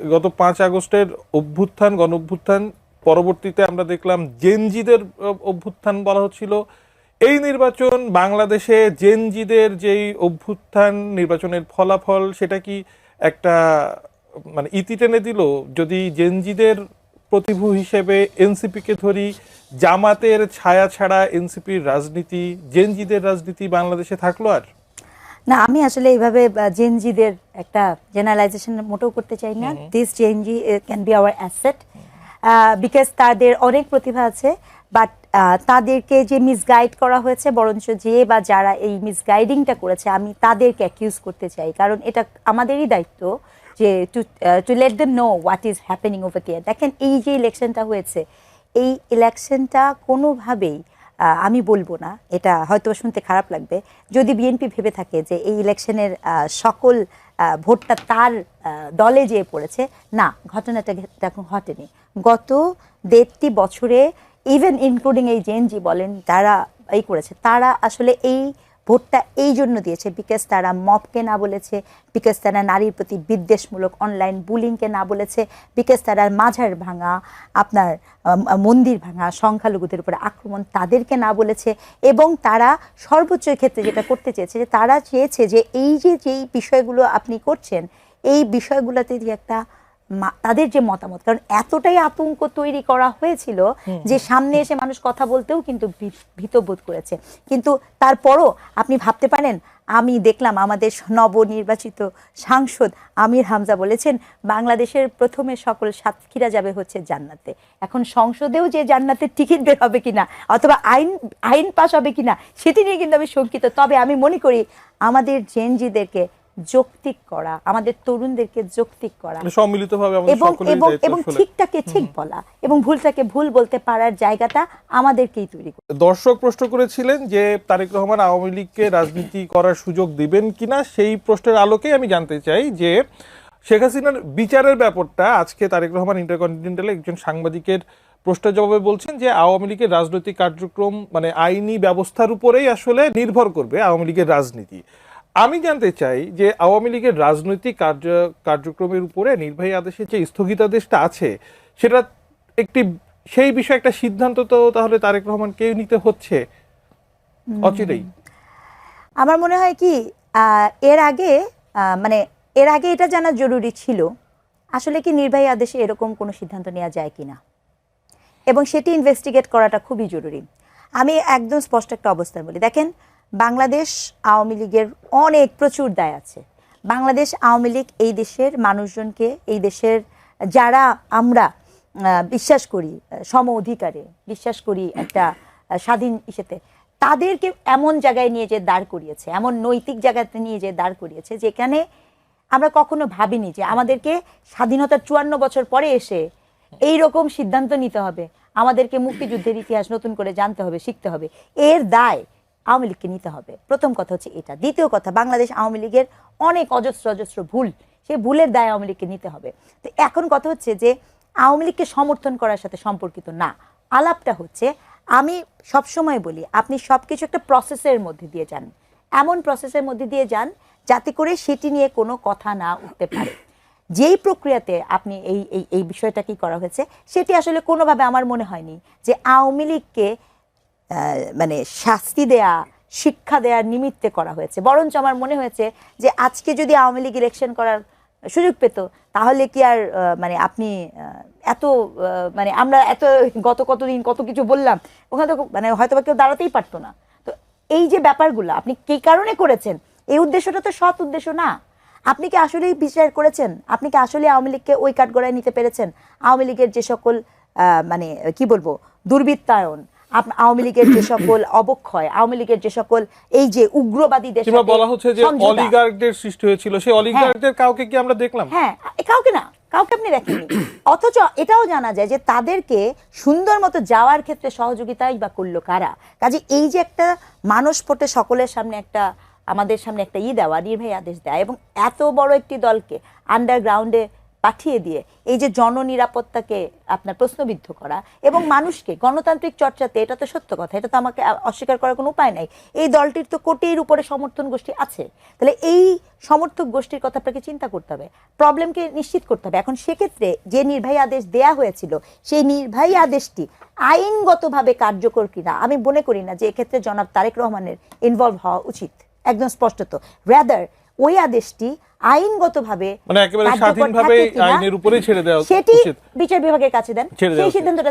গত পাঁচ আগস্টের অভ্যুত্থান গণ অভ্যুত্থান পরবর্তীতে আমরা দেখলাম জেনজিদের অভ্যুত্থান বলা হচ্ছিল। এই নির্বাচন বাংলাদেশে জেনজিদের যেই অভ্যুত্থান, নির্বাচনের ফলাফল, সেটা কি একটা মানে ইতি টেনে দিল? যদি জেনজিদের প্রতিভু হিসেবে এনসিপিকে ধরি, জামাতের ছায়া ছাড়া এনসিপির রাজনীতি, জেনজিদের রাজনীতি বাংলাদেশে থাকল আর? না আমি আসলে এইভাবে জেনজিদের একটা জেনারেলাইজেশন মোটেও করতে চাই না। This Gen Z can be our asset because তাদের অনেক প্রতিভা আছে বাট তাদেরকে যে মিসগাইড করা হয়েছে বরঞ্চ যে বা যারা এই মিসগাইডিংটা করেছে আমি তাদেরকে অ্যাকিউজ করতে চাই। কারণ এটা আমাদেরই দায়িত্ব যে to to let them know what is happening over there দেখেন এই যে ইলেকশনটা হয়েছে এই ইলেকশনটা কোনোভাবেই আমি বলব না, এটা হয়তো শুনতে খারাপ লাগবে। যদি বিএনপি ভেবে থাকে যে এই ইলেকশনের সকল ভোটটা তার দলে যেয়ে পড়েছে, না, ঘটনাটা এখন ঘটেনি। গত দেড়টি বছরে ইভেন ইনক্লুডিং এই জেএনজি বলেন, যারা এই করেছে, তারা আসলে এই ভোটটা এই জন্য দিয়েছে। বিকজ তারা মবকে না বলেছে, বিকজ তারা নারীর প্রতি বিদ্বেষমূলক অনলাইন বুলিংকে না বলেছে, বিকজ তারা মাঝার ভাঙা, আপনার মন্দির ভাঙা, সংখ্যালঘুদের উপরে আক্রমণ তাদেরকে না বলেছে এবং তারা সর্বোচ্চ ক্ষেত্রে যেটা করতে চেয়েছে যে তারা চেয়েছে যে এই যে, যেই বিষয়গুলো আপনি করছেন, এই বিষয়গুলোতে যে একটা তাদের যে মতামত কারণ এতটাই আতঙ্ক তৈরি করা হয়েছিল যে সামনে এসে মানুষ কথা বলতেও কিন্তু ভীতবোধ করেছে। কিন্তু তারপরও আপনি ভাবতে পারেন আমি দেখলাম আমাদের নবনির্বাচিত সাংসদ আমির হামজা বলেছেন বাংলাদেশের প্রথমে সকল সাতক্ষীরা যাবে হচ্ছে জান্নাতে। এখন সংসদেও যে জান্নাতের টিকিট বের হবে কিনা অথবা আইন আইন পাস হবে কিনা সেটি নিয়ে কিন্তু আমি শঙ্কিত। তবে আমি মনে করি আমাদের জেনজিদেরকে যৌক্তিক করা আমাদের তরুণদেরকে যৌক্তিক করা। মানে সম্মিলিতভাবে এবং এবং এবং ঠিকটাকে ঠিক বলা এবং ভুলটাকে ভুল বলতে পারার জায়গাটা আমাদেরকেই তৈরি করতে দর্শক প্রশ্ন করেছিলেন যে তারেক রহমান আওয়ামী লীগকে রাজনীতি করার সুযোগ দিবেন কিনা সেই প্রশ্নের আলোকে আমি জানতে চাই যে শেখ হাসিনার বিচারের ব্যাপারটা আজকে তারেক রহমান ইন্টারকন্টিনেন্টালে একজন সাংবাদিকের প্রশ্নের জবাবে বলছেন যে আওয়ামী লীগের রাজনৈতিক কার্যক্রম মানে আইনি ব্যবস্থার উপরেই আসলে নির্ভর করবে আওয়ামী লীগের রাজনীতি। আমি জানতে চাই যে আওয়ামী লীগের রাজনৈতিক কার্য কার্যক্রমের উপরে নির্বাহী আদেশের যে স্থগিতাদেশটা আছে সেটা একটি সেই বিষয়ে একটা সিদ্ধান্ত তো তাহলে তারেক রহমানকে নিতে হচ্ছে। অচিরেই। আমার মনে হয় কি এর আগে মানে এর আগে এটা জানা জরুরি ছিল আসলে কি নির্বাহী আদেশে এরকম কোনো সিদ্ধান্ত নেওয়া যায় কিনা। এবং সেটি ইনভেস্টিগেট করাটা খুবই জরুরি। আমি একদম স্পষ্ট একটা অবস্থান বলি। দেখেন বাংলাদেশ আওয়ামী লীগের অনেক প্রচুর দায় আছে। বাংলাদেশ আওয়ামী লীগ এই দেশের মানুষজনকে, এই দেশের যারা আমরা বিশ্বাস করি, সম অধিকারে বিশ্বাস করি একটা স্বাধীন ইসেতে, তাদেরকে এমন জায়গায় নিয়ে যে দাঁড় করিয়েছে, এমন নৈতিক জায়গাতে নিয়ে যে দাঁড় করিয়েছে যেখানে আমরা কখনো ভাবিনি যে আমাদেরকে স্বাধীনতার চুয়ান্ন বছর পরে এসে এই রকম সিদ্ধান্ত নিতে হবে। আমাদেরকে মুক্তিযুদ্ধের ইতিহাস নতুন করে জানতে হবে, শিখতে হবে। এর দায় আওয়ামী লীগকে নিতে হবে। প্রথম কথা হচ্ছে এটা। দ্বিতীয় কথা, বাংলাদেশ আওয়ামী লীগের অনেক অজস্র অজস্র ভুল, সেই ভুলের দায় আওয়ামী লীগকে নিতে হবে। তো এখন কথা হচ্ছে যে আওয়ামী লীগকে সমর্থন করার সাথে সম্পর্কিত না। আলাপটা হচ্ছে, আমি সবসময় বলি, আপনি সব কিছু একটা প্রসেসের মধ্যে দিয়ে যান। এমন প্রসেসের মধ্যে দিয়ে যান যাতে করে সেটি নিয়ে কোনো কথা না উঠতে পারে। যেই প্রক্রিয়াতে আপনি এই এই বিষয়টা কি করা হয়েছে, সেটি আসলে কোনোভাবে আমার মনে হয়নি যে আওয়ামী লীগকে মানে শাস্তি দেয়া, শিক্ষা দেওয়ার নিমিত্তে করা হয়েছে। বরঞ্চ আমার মনে হয়েছে যে আজকে যদি আওয়ামী লীগ ইলেকশন করার সুযোগ পেত, তাহলে কি আর মানে আপনি এত মানে আমরা এত, গত কতদিন কত কিছু বললাম, ওখানে তো মানে হয়তো বা কেউ দাঁড়াতেই পারতো না। তো এই যে ব্যাপারগুলো, আপনি কি কারণে করেছেন? এই উদ্দেশ্যটা তো সৎ উদ্দেশ্য না। আপনি কি আসলেই বিচার করেছেন? আপনি কি আসলে আওয়ামী লীগকে ওই কাঠগড়ায় নিতে পেরেছেন? আওয়ামী লীগের যে সকল মানে কি বলব, দুর্বৃত্তায়ন আওয়ামী লীগের যে সকল অবক্ষয় আওয়ামী লীগের যে সকল এই যে উগ্রবাদীদের সাথে বলা হচ্ছে যে অলিগার্কদের সৃষ্টি হয়েছিল সেই অলিগার্কদের কাউকে কি আমরা দেখলাম? হ্যাঁ কাউকে না কাউকে আপনি দেখেননি। অথচ এটাও জানা যায় যে তাদেরকে সুন্দর মতো যাওয়ার ক্ষেত্রে সহযোগিতাই বা করল কারা? কাজে এই যে একটা মানুষ পটে সকলের সামনে একটা আমাদের সামনে একটা ই দেওয়া নির্বাহী আদেশ দেয় এবং এত বড় একটি দলকে আন্ডারগ্রাউন্ডে পাঠিয়ে দিয়ে এই যে জননিরাপত্তাকে আপনার প্রশ্নবিদ্ধ করা এবং মানুষকে গণতান্ত্রিক চর্চাতে, এটা তো সত্য কথা, এটা তো আমাকে অস্বীকার করার কোনো উপায় নাই। এই দলটির তো কোটির উপরে সমর্থন গোষ্ঠী আছে। তাহলে এই সমর্থক গোষ্ঠীর কথা আপনাকে চিন্তা করতে হবে, প্রবলেমকে নিশ্চিত করতে হবে। এখন সেক্ষেত্রে যে নির্বাহী আদেশ দেয়া হয়েছিল, সেই নির্বাহী আদেশটি আইনগতভাবে কার্যকর কিনা, আমি মনে করি না যে এক্ষেত্রে জনাব তারেক রহমানের ইনভলভ হওয়া উচিত। একদম স্পষ্টত। রাদার ওই আদেশটি আইনগতভাবে মানে একেবারে স্বাধীনভাবে আইনের উপরেই ছেড়ে দেওয়া সেটি বিচার বিভাগের কাছে দেন সেই। সিদ্ধান্তটা